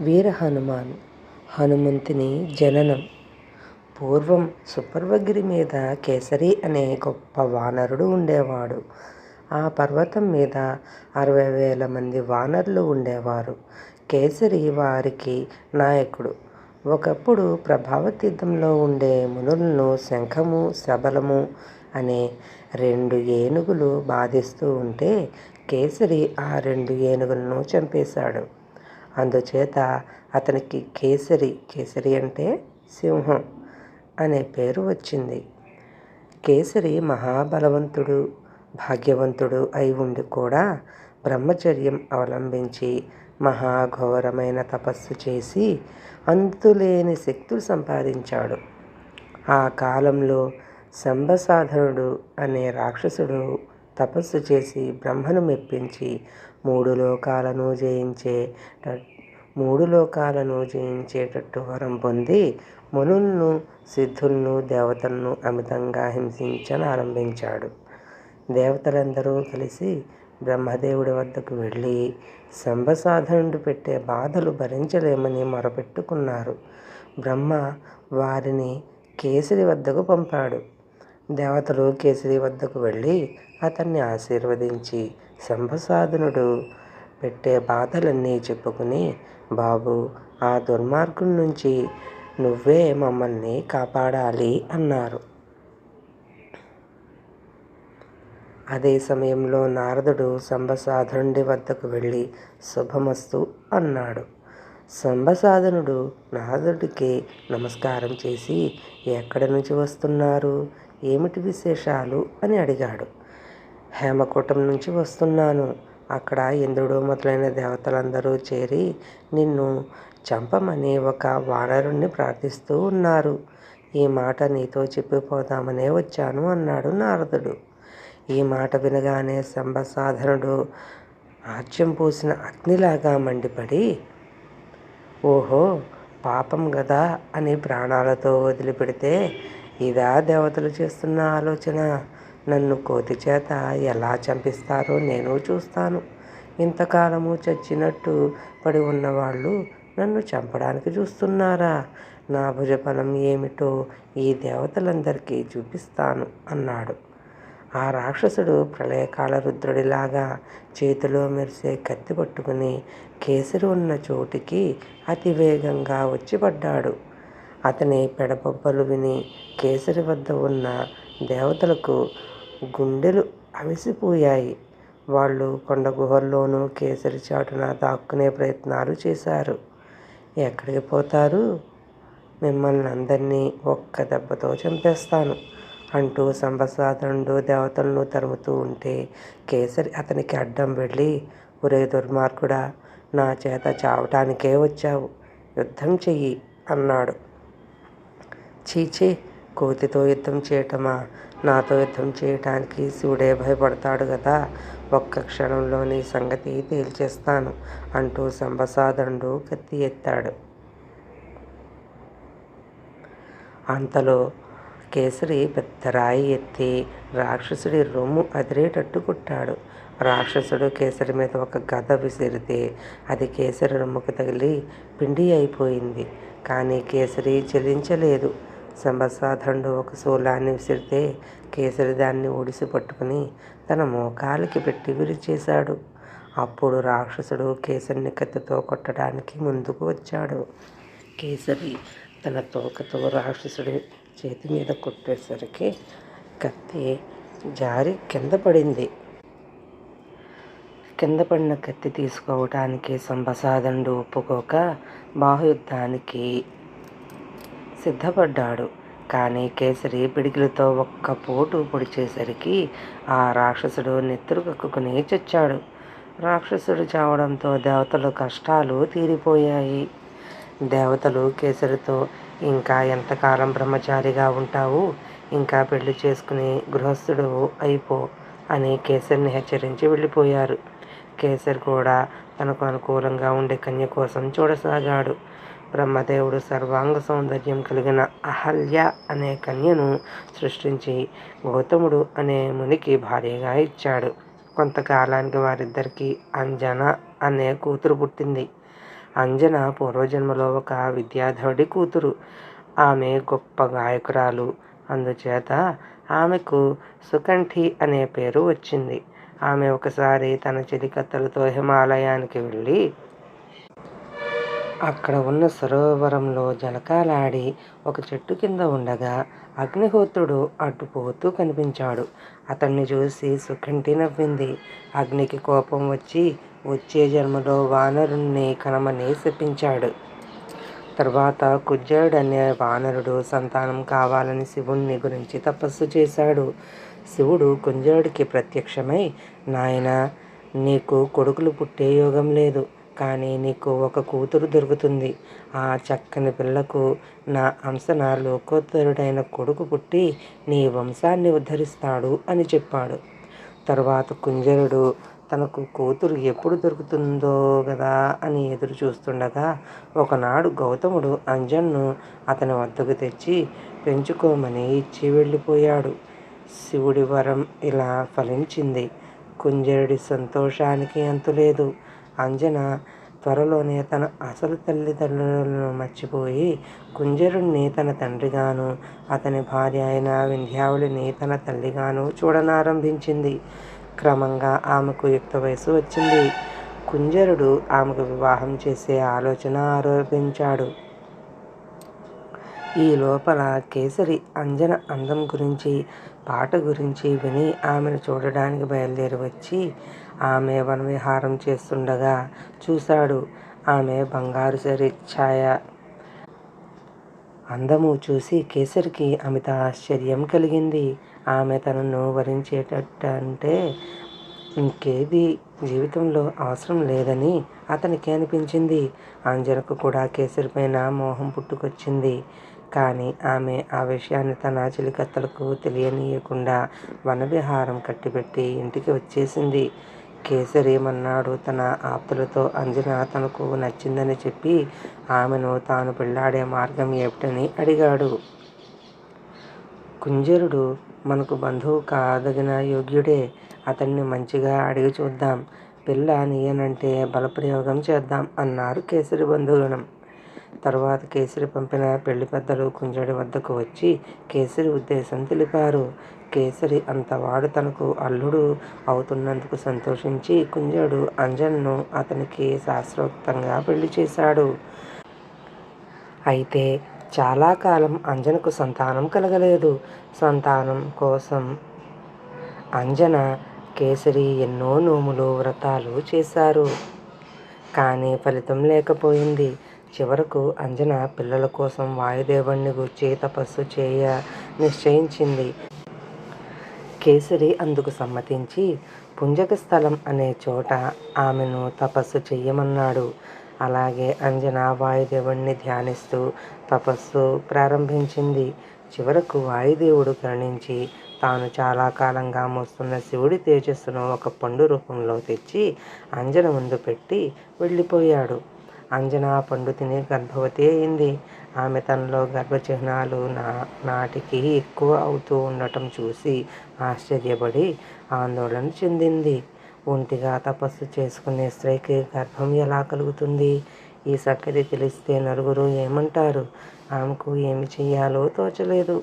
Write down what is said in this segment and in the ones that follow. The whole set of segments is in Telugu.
వీర హనుమాన్ హనుమంతుని జననం. పూర్వం సుపర్వగిరి మీద కేసరి అనే గొప్ప వానరుడు ఉండేవాడు. ఆ పర్వతం మీద అరవై వేల మంది వానరులు ఉండేవారు. కేసరి వారికి నాయకుడు. ఒకప్పుడు ప్రభావతీర్థంలో ఉండే మునులను శంఖము శబలము అనే రెండు ఏనుగులు బాధిస్తూ ఉంటే కేసరి ఆ రెండు ఏనుగులను చంపేశాడు. అందుచేత అతనికి కేసరి కేసరి అంటే సింహం అనే పేరు వచ్చింది. కేసరి మహాబలవంతుడు భాగ్యవంతుడు అయి ఉండి కూడా బ్రహ్మచర్యం అవలంబించి మహాఘోరమైన తపస్సు చేసి అంతులేని శక్తులు సంపాదించాడు. ఆ కాలంలో శంభసాధనుడు అనే రాక్షసుడు తపస్సు చేసి బ్రహ్మను మెప్పించి మూడు లోకాలను జయించే మూడు లోకాలను జయించేటట్టు వరం పొంది మునులను సిద్ధులను దేవతలను అమితంగా హింసించనారంభించాడు దేవతలందరూ కలిసి బ్రహ్మదేవుడి వద్దకు వెళ్ళి శంభసాధనుడు పెట్టే బాధలు భరించలేమని మొరపెట్టుకున్నారు. బ్రహ్మ వారిని కేసరి వద్దకు పంపాడు. దేవతలు కేసరి వద్దకు వెళ్ళి అతన్ని ఆశీర్వదించి శంభసాధనుడు పెట్టే బాధలన్నీ చెప్పుకుని బాబు ఆ దుర్మార్గుడి నుంచి నువ్వే మమ్మల్ని కాపాడాలి అన్నారు. అదే సమయంలో నారదుడు సంబసాధనుడి వద్దకు వెళ్ళి శుభమస్తు అన్నాడు. సంబసాధనుడు నారదుడికి నమస్కారం చేసి ఎక్కడి నుంచి వస్తున్నారు? ఏమిటి విశేషాలు? అని అడిగాడు. హేమకూటం నుంచి వస్తున్నాను. అక్కడ ఇంద్రుడు మొదలైన దేవతలందరూ చేరి నిన్ను చంపమని ఒక వానరుణ్ణి ప్రార్థిస్తూ ఉన్నారు. ఈ మాట నీతో చెప్పిపోదామనే వచ్చాను అన్నాడు నారదుడు. ఈ మాట వినగానే సంబసాధనుడు ఆజ్యం పూసిన అగ్నిలాగా మండిపడి ఓహో పాపం గదా అని ప్రాణాలతో వదిలిపెడితే ఇదా దేవతలు చేస్తున్న ఆలోచన? నన్ను కోతి చేత ఎలా చంపిస్తారో నేను చూస్తాను. ఇంతకాలము చచ్చినట్టు పడి ఉన్నవాళ్ళు నన్ను చంపడానికి చూస్తున్నారా? నా భుజఫలం ఏమిటో ఈ దేవతలందరికీ చూపిస్తాను అన్నాడు. ఆ రాక్షసుడు ప్రళయకాల రుద్రుడిలాగా చేతిలో మెరిసే కత్తి పట్టుకుని కేసరి ఉన్న చోటికి అతి వేగంగా వచ్చి పడ్డాడు. అతని పెడబొబ్బలు విని కేసరి వద్ద ఉన్న దేవతలకు గుండెలు అవిసిపోయాయి. వాళ్ళు కొండ గుహల్లోనూ కేసరి చాటున దాక్కునే ప్రయత్నాలు చేశారు. ఎక్కడికి పోతారు? మిమ్మల్ని అందరినీ ఒక్క దెబ్బతో చంపేస్తాను అంటూ సంబసాధనుడు దేవతలను తరుముతూ ఉంటే కేసరి అతనికి అడ్డం వెళ్ళి ఒరే దుర్మార్గుడా నా చేత చావటానికే వచ్చావు. యుద్ధం చెయ్యి అన్నాడు. చీచే కోతితో యుద్ధం చేయటమా? నాతో యుద్ధం చేయటానికి శివుడే భయపడతాడు కదా ఒక్క క్షణంలో నీ సంగతి తేల్చేస్తాను అంటూ సంబసాదండు కత్తి ఎత్తాడు. అంతలో కేసరి పెద్ద రాయి ఎత్తి రాక్షసుడి రొమ్ము అదిరేటట్టు కుట్టాడు. రాక్షసుడు కేసరి మీద ఒక గద విసిరితే అది కేసరి రొమ్ముకు తగిలి పిండి అయిపోయింది. కానీ కేసరి చెలించలేదు. సంబసాధనుడు ఒక శూలాన్ని విసిరితే కేసరి దాన్ని ఒడిసి పట్టుకుని తన మోకాలికి పెట్టి విరిచేశాడు. అప్పుడు రాక్షసుడు కేసరిని కత్తితో కొట్టడానికి ముందుకు వచ్చాడు. కేసరి తన తోకతో రాక్షసుడి చేతి మీద కొట్టేసరికి కత్తి జారి కింద పడింది. కింద పడిన కత్తి తీసుకోవటానికి సంబసాధనుడు ఒప్పుకోక బాహుయుద్ధానికి సిద్ధపడ్డాడు. కానీ కేసరి పిడికిలతో ఒక్క పోటు పొడిచేసరికి ఆ రాక్షసుడు నెత్తురు కక్కుకుని చచ్చాడు. రాక్షసుడు చావడంతో దేవతల కష్టాలు తీరిపోయాయి. దేవతలు కేసరితో ఇంకా ఎంతకాలం బ్రహ్మచారిగా ఉంటావు? ఇంకా పెళ్ళి చేసుకుని గృహస్థుడు అయిపో అని కేసరిని హెచ్చరించి వెళ్ళిపోయారు. కేసరి కూడా తనకు అనుకూలంగా ఉండే కన్య కోసం చూడసాగాడు. బ్రహ్మదేవుడు సర్వాంగ సౌందర్యం కలిగిన అహల్య అనే కన్యను సృష్టించి గౌతముడు అనే మునికి భార్యగా ఇచ్చాడు. కొంతకాలానికి వారిద్దరికీ అంజన అనే కూతురు పుట్టింది. అంజన పూర్వజన్మలో ఒక విద్యాధరుడి కూతురు. ఆమె గొప్ప గాయకురాలు. అందుచేత ఆమెకు సుకంఠి అనే పేరు వచ్చింది. ఆమె ఒకసారి తన చెలికత్తలతో హిమాలయానికి వెళ్ళి అక్కడ ఉన్న సరోవరంలో జలకాలాడి ఒక చెట్టు కింద ఉండగా అగ్నిహోత్రుడు అడ్డుపోతూ కనిపించాడు. అతన్ని చూసి సుఖంటి నవ్వింది. అగ్నికి కోపం వచ్చి వచ్చే జన్మలో వానరుణ్ణి కనమని శపించాడు. తర్వాత కుజ్జాడు అనే వానరుడు సంతానం కావాలని శివుణ్ణి గురించి తపస్సు చేశాడు. శివుడు కుంజాడికి ప్రత్యక్షమై నాయన నీకు కొడుకులు పుట్టే యోగం లేదు. కానీ నీకు ఒక కూతురు దొరుకుతుంది. ఆ చక్కని పిల్లకు నా అంశన లోకోత్తరుడైన కొడుకు పుట్టి నీ వంశాన్ని ఉద్ధరిస్తాడు అని చెప్పాడు. తర్వాత కుంజరుడు తనకు కూతురు ఎప్పుడు దొరుకుతుందో కదా అని ఎదురు చూస్తుండగా ఒకనాడు గౌతముడు అంజన్ను అతని వద్దకు తెచ్చి పెంచుకోమని ఇచ్చి వెళ్ళిపోయాడు. శివుడి వరం ఇలా ఫలించింది. కుంజరుడి సంతోషానికి అంతులేదు. అంజన త్వరలోనే తన అసలు తల్లిదండ్రులను మర్చిపోయి కుంజరుణ్ణి తన తండ్రిగాను అతని భార్య అయిన వింధ్యావళిని తన తల్లిగాను చూడనారంభించింది. క్రమంగా ఆమెకు యుక్త వయసు వచ్చింది. కుంజరుడు ఆమెకు వివాహం చేసే ఆలోచన ఆరోపించాడు. ఈ లోపల కేసరి అంజన అందం గురించి పాట గురించి విని ఆమెను చూడడానికి బయలుదేరి వచ్చి ఆమె వనవిహారం చేస్తుండగా చూశాడు ఆమె బంగారు సరి ఛాయ. అందము చూసి కేసరికి అమిత ఆశ్చర్యం కలిగింది. ఆమె తనను వరించేటట్టంటే ఇంకేది? జీవితంలో అవసరం లేదని అతనికి అనిపించింది. అంజనకు కూడా కేసరి పైన మోహం పుట్టుకొచ్చింది. కానీ ఆమె ఆ విషయాన్ని తన చిలికత్తలకు తెలియనీయకుండా వనవిహారం కట్టిపెట్టి ఇంటికి వచ్చేసింది. కేసరి మన్నాడు తన ఆప్తులతో అంజన తనకు నచ్చిందని చెప్పి ఆమెను తాను పెళ్ళాడే మార్గం ఏమిటని అడిగాడు. కుంజరుడు మనకు బంధువు కాదగిన యోగ్యుడే అతన్ని మంచిగా అడిగి చూద్దాం. పిల్ల నీయనంటే బలప్రయోగం చేద్దాం అన్నారు కేసరి బంధువులను. తర్వాత కేసరి పంపిన పెళ్ళి పెద్దలు కుంజడి వద్దకు వచ్చి కేసరి ఉద్దేశం తెలిపారు. కేసరి అంతవాడు తనకు అల్లుడు అవుతున్నందుకు సంతోషించి కుంజుడు అంజన్ను అతనికి శాస్త్రోక్తంగా పెళ్ళి చేశాడు. అయితే చాలా కాలం అంజనకు సంతానం కలగలేదు. సంతానం కోసం అంజన కేసరి ఎన్నో నోములు వ్రతాలు చేశారు. కానీ ఫలితం లేకపోయింది. చివరకు అంజన పిల్లల కోసం వాయుదేవుణ్ణి గుర్చి తపస్సు చేయ నిశ్చయించింది. కేసరి అందుకు సమ్మతించి పుంజక స్థలం అనే చోట ఆమెను తపస్సు చెయ్యమన్నాడు. అలాగే అంజన వాయుదేవుణ్ణి ధ్యానిస్తూ తపస్సు ప్రారంభించింది. చివరకు వాయుదేవుడు కరుణించి తాను చాలా కాలంగా మోస్తున్న శివుడి తేజస్సును ఒక పండు రూపంలో తెచ్చి అంజన ముందు పెట్టి వెళ్ళిపోయాడు. అంజన పండు తిని గర్భవతి అయింది. ఆమె తనలో గర్భచిహ్నాలు నా నాటికి ఎక్కువ అవుతూ ఉండటం చూసి ఆశ్చర్యపడి ఆందోళన చెందింది. ఒంటిగా తపస్సు చేసుకునే స్త్రీకి గర్భం ఎలా కలుగుతుంది? ఈ సంగతి తెలిస్తే నలుగురు ఏమంటారు? ఆమెకు ఏమి చేయాలో తోచలేదు.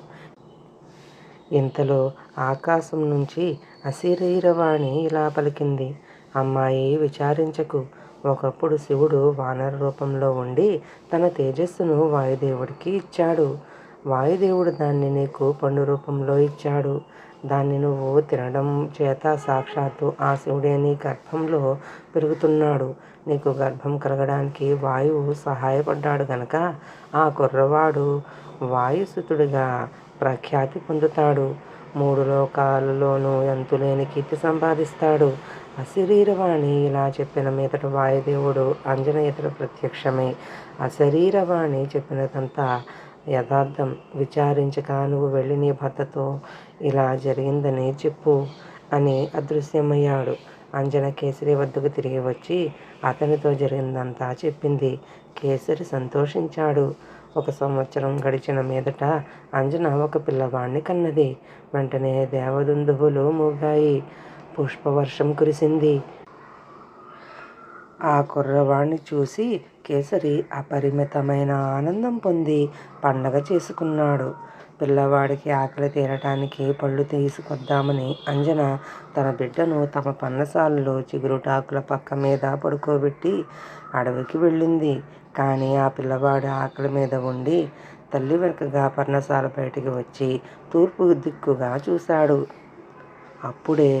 ఇంతలో ఆకాశం నుంచి అశరీరవాణి ఇలా పలికింది. అమ్మాయి విచారించకు ఒకప్పుడు శివుడు వానర రూపంలో ఉండి తన తేజస్సును వాయుదేవుడికి ఇచ్చాడు. వాయుదేవుడు దాన్ని నీకు పండు రూపంలో ఇచ్చాడు. దాన్ని నువ్వు తినడం చేత సాక్షాత్తు ఆ శివుడే నీ గర్భంలో పెరుగుతున్నాడు. నీకు గర్భం కలగడానికి వాయువు సహాయపడ్డాడు గనక ఆ కుర్రవాడు వాయుసుతుడిగా ప్రఖ్యాతి పొందుతాడు. మూడు లోకాలలోనూ ఎంతులేని కీర్తి సంపాదిస్తాడు. అశరీరవాణి ఇలా చెప్పిన మీదట వాయుదేవుడు అంజన ఇతర ప్రత్యక్షమై అశరీరవాణి చెప్పినదంతా యథార్థం. విచారించక నువ్వు వెళ్ళి నీ భర్తతో ఇలా జరిగిందని చెప్పు అని అదృశ్యమయ్యాడు. అంజన కేసరి వద్దకు తిరిగి వచ్చి అతనితో జరిగిందంతా చెప్పింది. కేసరి సంతోషించాడు. ఒక సంవత్సరం గడిచిన మీదట అంజన ఒక పిల్లవాడిని కన్నది. వెంటనే దేవదుందువులు మూగాయి. పుష్పవర్షం కురిసింది. ఆ కుర్రవాణ్ణి చూసి కేసరి అపరిమితమైన ఆనందం పొంది పండగ చేసుకున్నాడు. పిల్లవాడికి ఆకలి తీరటానికి పళ్ళు తీసుకొద్దామని అంజన తన బిడ్డను తమ పన్నసాలలో చిగురుటాకుల పక్క మీద పడుకోబెట్టి అడవికి వెళ్ళింది. కానీ ఆ పిల్లవాడు ఆకలి మీద ఉండి తల్లి వెనుకగా పర్ణశాల బయటికి వచ్చి తూర్పు దిక్కుగా చూశాడు. అప్పుడే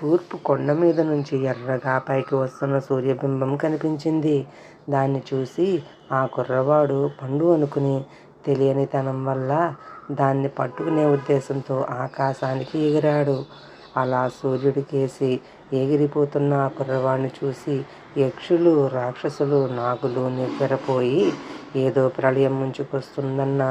తూర్పు కొండ మీద నుంచి ఎర్రగా పైకి వస్తున్న సూర్యబింబం కనిపించింది. దాన్ని చూసి ఆ కుర్రవాడు పండు అనుకుని తెలియనితనం వల్ల దాన్ని పట్టుకునే ఉద్దేశంతో ఆకాశానికి ఎగిరాడు. అలా సూర్యుడికేసి ఎగిరిపోతున్న ఆ కుర్రవాడిని చూసి యక్షులు రాక్షసులు నాగులు నివ్వెరపోయి ఏదో ప్రళయం ముంచుకొస్తుందన్న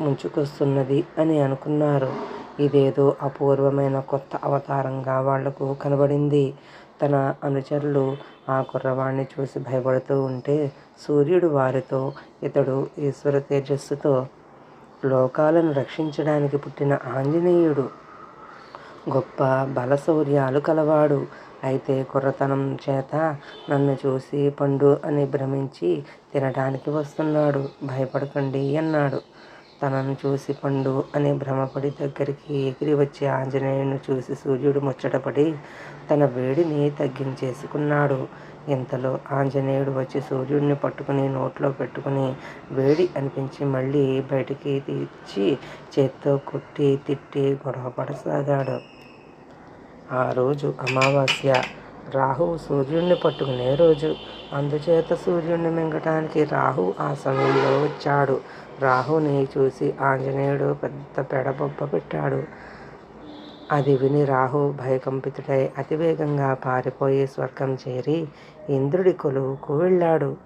ముంచుకొస్తున్నది అని అనుకున్నారు. ఇదేదో అపూర్వమైన కొత్త అవతారంగా వాళ్ళకు కనబడింది. తన అనుచరులు ఆ కుర్రవాణ్ణి చూసి భయపడుతూ ఉంటే సూర్యుడు వారితో ఇతడు ఈశ్వర తేజస్సుతో లోకాలను రక్షించడానికి పుట్టిన ఆంజనేయుడు. గొప్ప బలశౌర్యాలు కలవాడు. అయితే కుర్రతనం చేత నన్ను చూసి పండు అని భ్రమించి తినడానికి వస్తున్నాడు. భయపడకండి అన్నాడు. తనను చూసి పండు అని భ్రమపడి దగ్గరికి ఎగిరి వచ్చే ఆంజనేయుని చూసి సూర్యుడు ముచ్చటపడి తన వేడిని తగ్గించేసుకున్నాడు. ఇంతలో ఆంజనేయుడు వచ్చి సూర్యుడిని పట్టుకుని నోట్లో పెట్టుకుని వేడి అనిపించి మళ్ళీ బయటికి తీర్చి చేత్తో కొట్టి తిట్టి గొడవ పడసాగాడు. ఆ రోజు అమావాస్య. రాహువు సూర్యుడిని పట్టుకునే రోజు. అందుచేత సూర్యుడిని మింగటానికి రాహు ఆ సమయంలో వచ్చాడు. రాహుని చూసి ఆంజనేయుడు పెద్ద పెడబొబ్బ పెట్టాడు. అది విని రాహు భయకంపితుడై అతివేగంగా పారిపోయి స్వర్గం చేరి ఇంద్రుడి కొలువుకు వెళ్ళాడు.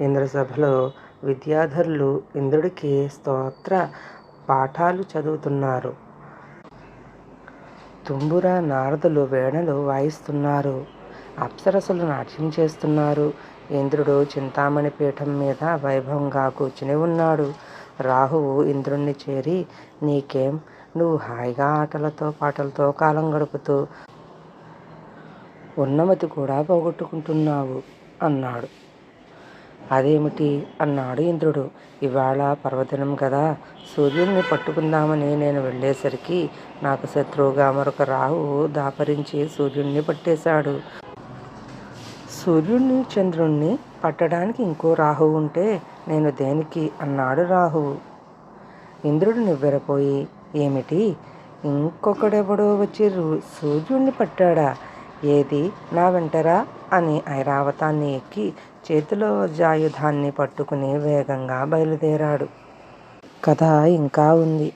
ఇంద్రసభలో విద్యాధరులు ఇంద్రుడికి స్తోత్ర పాఠాలు చదువుతున్నారు. తుంబుర నారదులు వేణలు వాయిస్తున్నారు. అప్సరసులు నాట్యం చేస్తున్నారు. ఇంద్రుడు చింతామణి పీఠం మీద వైభవంగా కూర్చుని ఉన్నాడు. రాహువు ఇంద్రుణ్ణి చేరి నీకేం? నువ్వు హాయిగా ఆటలతో పాటలతో కాలం గడుపుతూ ఉన్నమతి కూడా పోగొట్టుకుంటున్నావు అన్నాడు. అదేమిటి? అన్నాడు ఇంద్రుడు. ఇవాళ పర్వదినం కదా సూర్యుడిని పట్టుకుందామని నేను వెళ్ళేసరికి నాకు శత్రువుగా మరొక రాహువు దాపరించి సూర్యుడిని పట్టేశాడు. సూర్యుడిని చంద్రుణ్ణి పట్టడానికి ఇంకో రాహువు ఉంటే నేను దేనికి? అన్నాడు రాహువు ఇంద్రుడు నివ్వెరపోయి ఏమిటి? ఇంకొకడెవడో వచ్చి సూర్యుడిని పట్టాడా? ఏది? నా వెంటరా? అని ఐరావతాన్ని ఎక్కి చేతిలో జాయుధాన్ని పట్టుకుని వేగంగా బయలుదేరాడు. కథ ఇంకా ఉంది.